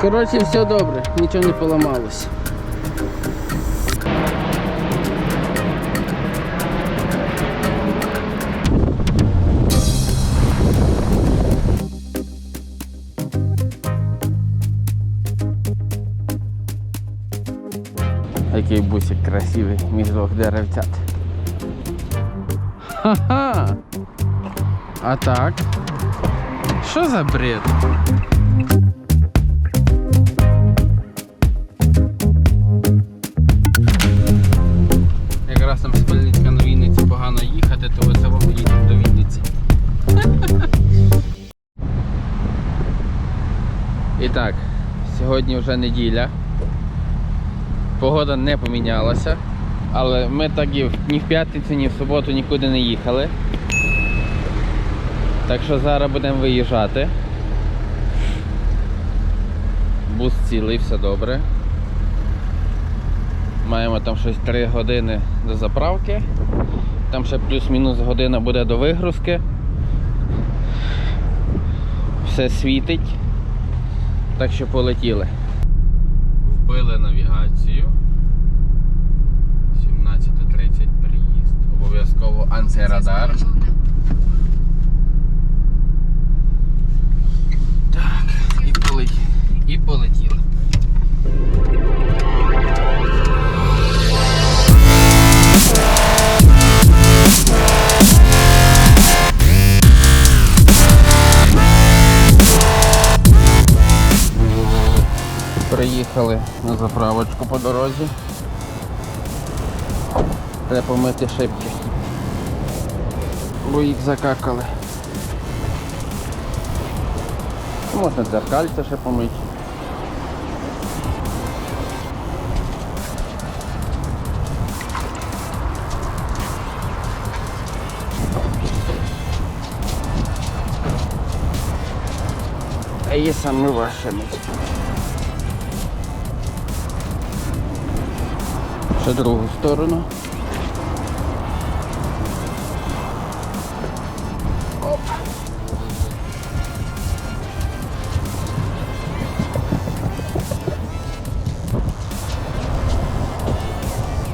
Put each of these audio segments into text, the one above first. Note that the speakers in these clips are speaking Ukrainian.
Коротше, все добре, нічого не поламалося. Який бусик красивий між двох деревцят. Ха-ха! А так? Що за бред? Сьогодні вже неділя. Погода не помінялася, але ми так і ні в п'ятницю, ні в суботу нікуди не їхали. Так що зараз будемо виїжджати. Бус цілий, все добре. Маємо там щось 3 години до заправки. Там ще плюс-мінус година буде до вигрузки. Все світить. Так що полетіли. Вбили навігацію. 17.30 приїзд. Обов'язково антирадар. Так, і полетіли. І полетіли. Приїхали на заправочку по дорозі. Треба помити шибки. Бо їх закакали. Можна дзеркальце ще помити. А є саме ваше мить. Ще другу сторону. Оп.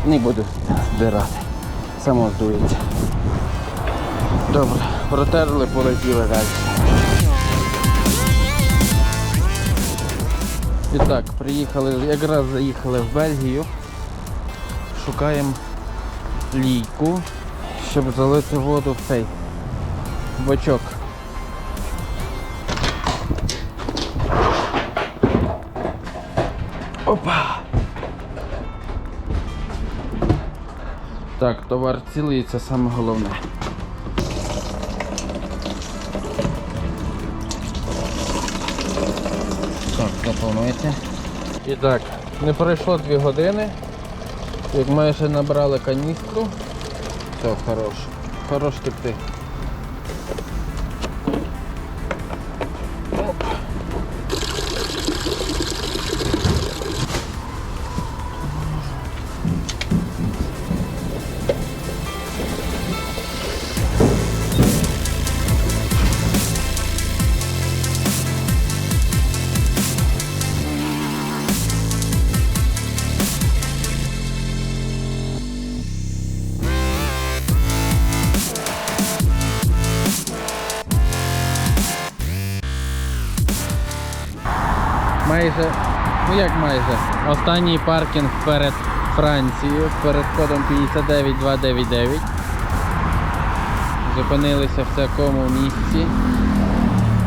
Не буду здирати. Само здується. Добре, протерли, полетіли далі. І так, приїхали, якраз заїхали в Бельгію. Шукаємо лійку, щоб залити воду в цей бачок. Опа! Так, товар цілий, це саме головне. Так, заповнуйте. І так, не пройшло 2 години. Як майже набрали каністру, все, хорош. Хорош текти. Ну як майже, останній паркінг перед Францією, перед кодом 59299. Зупинилися в такому місці.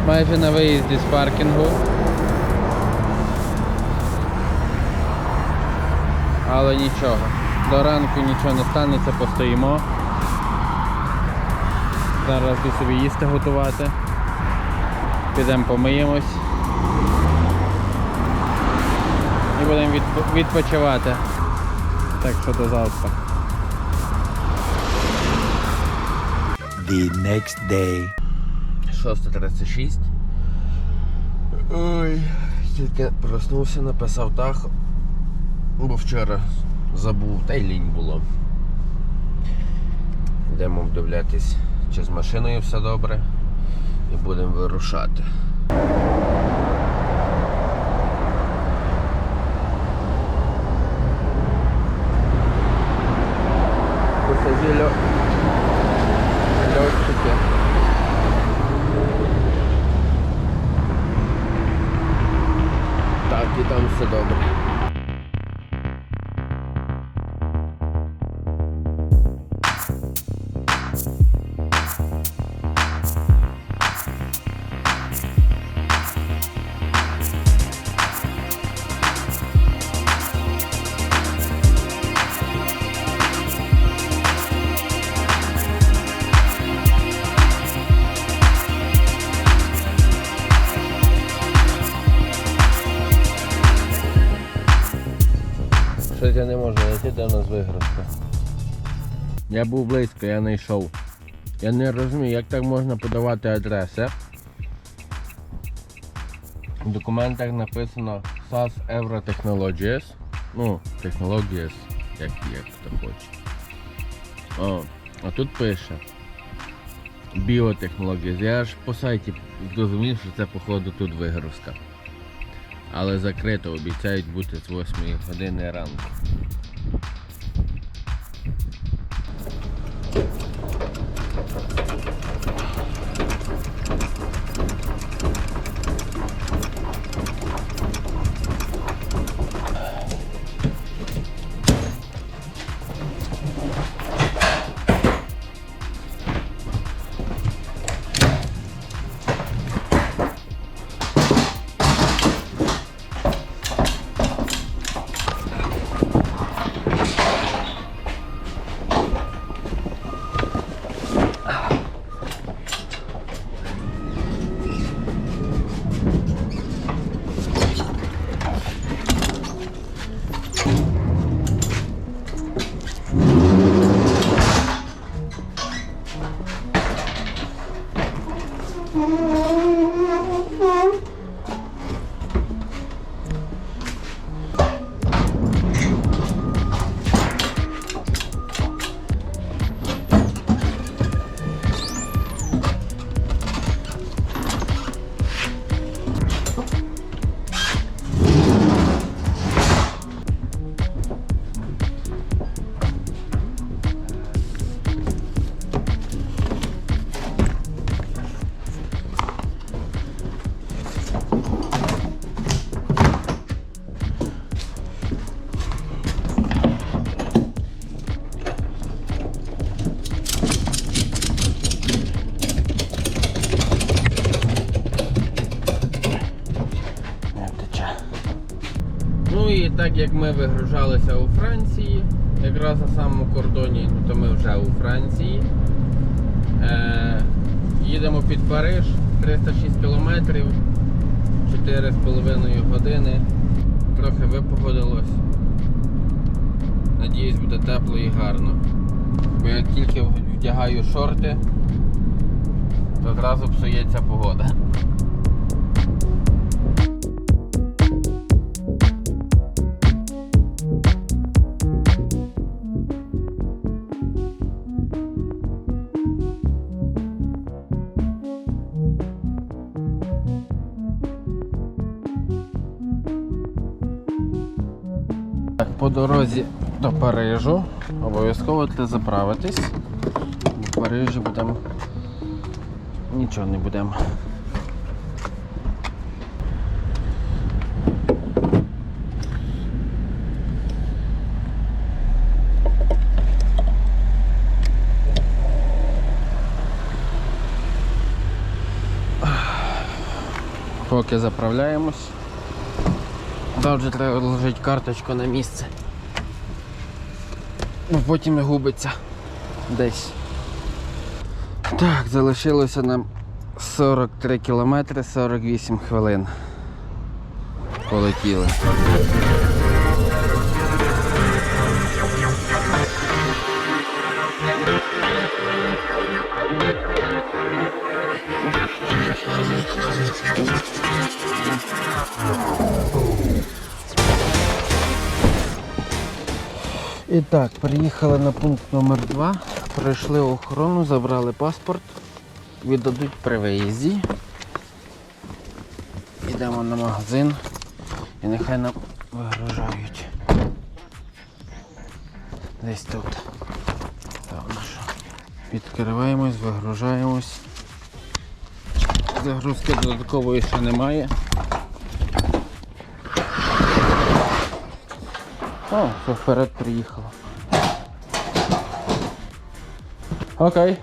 Майже на виїзді з паркінгу. Але нічого. До ранку нічого не станеться, постоїмо. Зараз собі їсти готувати. Підемо помиємось. Будемо відпочивати. Так що до завтра. The next day. 6.36. Ой, тільки проснувся, написав тахо. Бо вчора забув, та й лінь було. Йдемо обдивлятись, чи з машиною все добре. І будемо вирушати. Щось я не можу знайти, де в нас вигрузка. Я був близько, я не йшов. Я не розумію, як так можна подавати адреси. В документах написано SAS Euro Technologies. Ну, Technologies, як, як хто хоче. О, а тут пише Біотехнології. Я аж по сайті зрозумів, що це походу тут вигрузка. Але закрито обіцяють бути з 8 години ранку. Як ми вигружалися у Франції, якраз на самому кордоні, ну, то ми вже у Франції. Е, їдемо під Париж 306 кілометрів, 4,5 години. Трохи випогодилось. Надіюсь, буде тепло і гарно. Бо як тільки вдягаю шорти, то одразу псується погода. По дорозі до Парижу обов'язково заправитись. В Парижі будемо нічого не будемо. Поки заправляємось. Завжди треба ложити карточку на місце. Бо потім не губиться десь. Так, залишилося нам 43 кілометри 48 хвилин. Полетіли. І так, приїхали на пункт номер 2 пройшли охорону, забрали паспорт, віддадуть при виїзді. Йдемо на магазин і нехай нам вигружають. Десь тут. Певно, що. Відкриваємось, вигружаємось. Загрузки додаткової ще немає. О, вперед приїхала. Окей.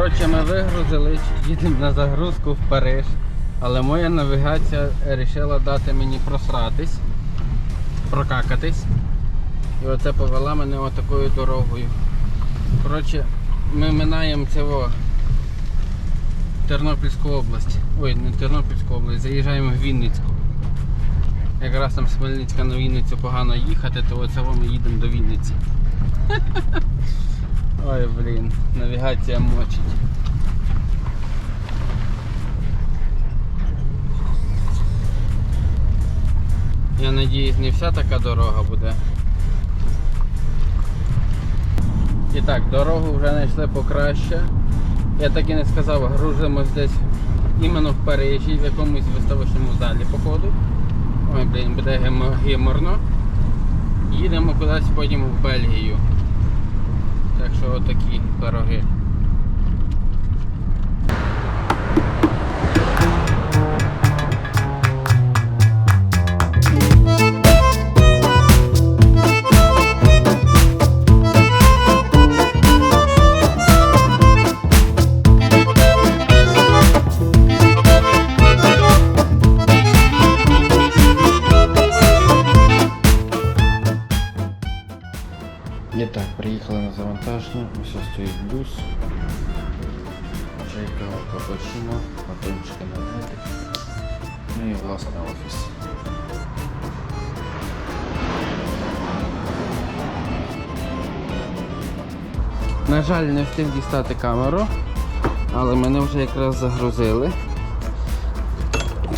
Коротше, ми вигрузились, їдемо на загрузку в Париж. Але моя навігація вирішила дати мені просратись, прокакатись. І оце повела мене отакою дорогою. Коротше, ми минаємо цього Тернопільську область. Ой, не Тернопільську область, заїжджаємо в Вінницьку. Якраз там з Хмельницька на Вінницю погано їхати, то оце ми їдемо до Вінниці. Ой, блін, навігація мочить. Я надіюсь, не вся така дорога буде. І так, дорогу вже знайшли покраще. Я так і не сказав, грузимось десь іменно в Парижі, в якомусь виставочному залі, походу. Ой, блін, буде гіморно. Їдемо кудись потім в Бельгію. Так що отакі пироги. На жаль, не встиг дістати камеру, але мене вже якраз загрузили.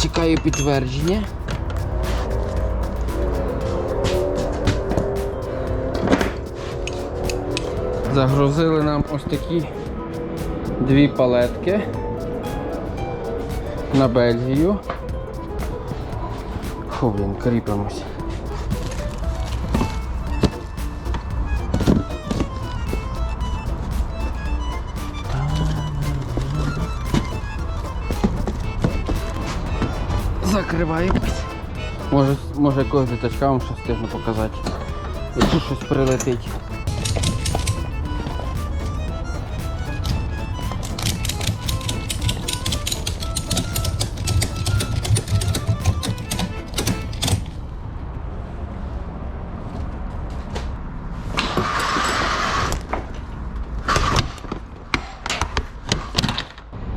Чекаю підтвердження. Загрузили нам ось такі дві палетки на Бельгію. Фу, блін, кріпимось. Закриваємось. Може, може якогось дитачка вам щось встигну показати. Якщо щось прилетить.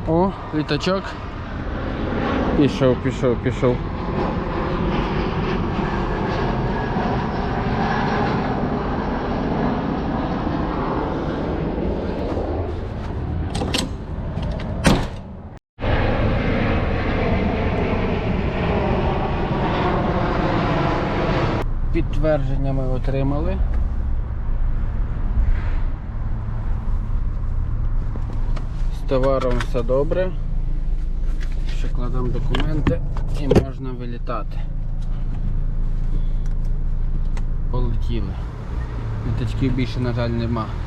О, літачок. Пішов, пішов, пішов. Підтвердження ми отримали. З товаром все добре. Ще документи і можна вилітати. Полетіли. Літачків більше, на жаль, нема. –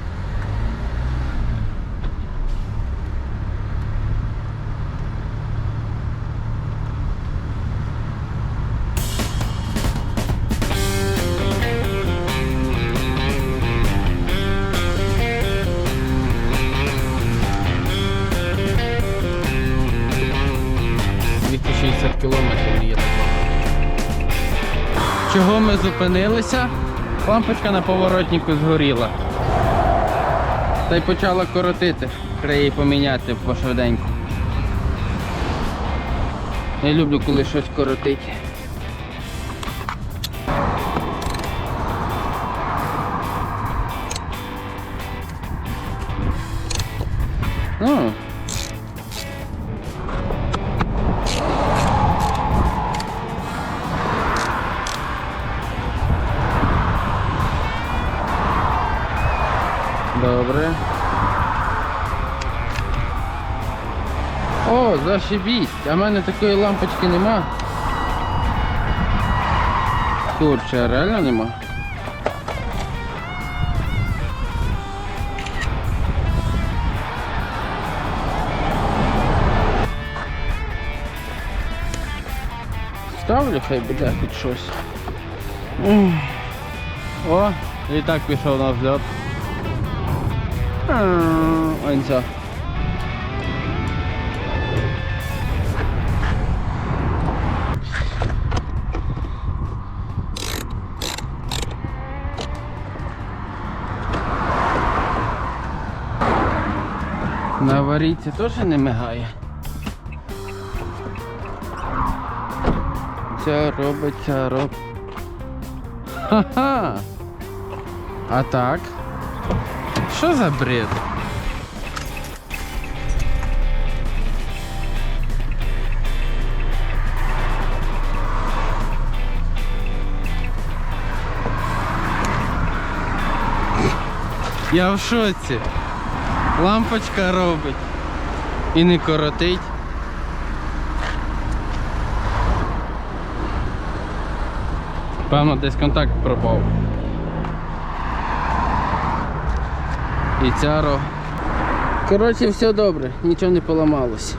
зупинилися? Лампочка на поворотнику згоріла. Та й почала коротити. Треба її поміняти пошвиденьку. Я люблю, коли щось коротить. О, зашибісь! А в мене такої лампочки нема. Курче, а реально нема. Ставлю, хай буде хоч щось. О, літак пішов на взльот. Ось На аварійці теж не мигає. Це робиться роб. Ха-ха! А так? Що за бред? Я в шоці. Лампочка робить. І не коротить. Певно, десь контакт пропав. І ця ро. Коротше, все добре, нічого не поламалось.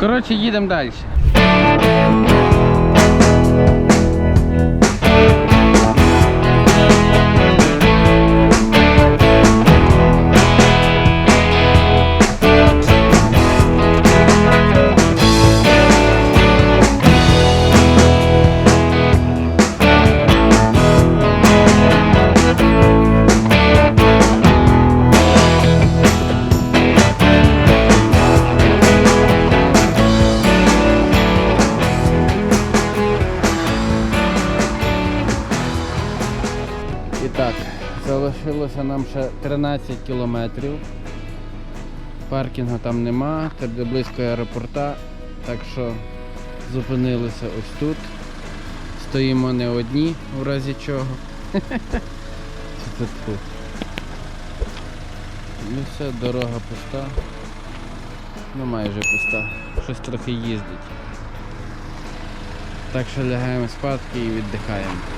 Коротше, їдемо далі. 13 кілометрів. Паркінгу там нема, це близько аеропорта, так що зупинилися ось тут. Стоїмо не одні, у разі чого. Ну все, дорога пуста. Ну майже пуста. Щось трохи їздить. Так що лягаємо спадки і віддихаємо.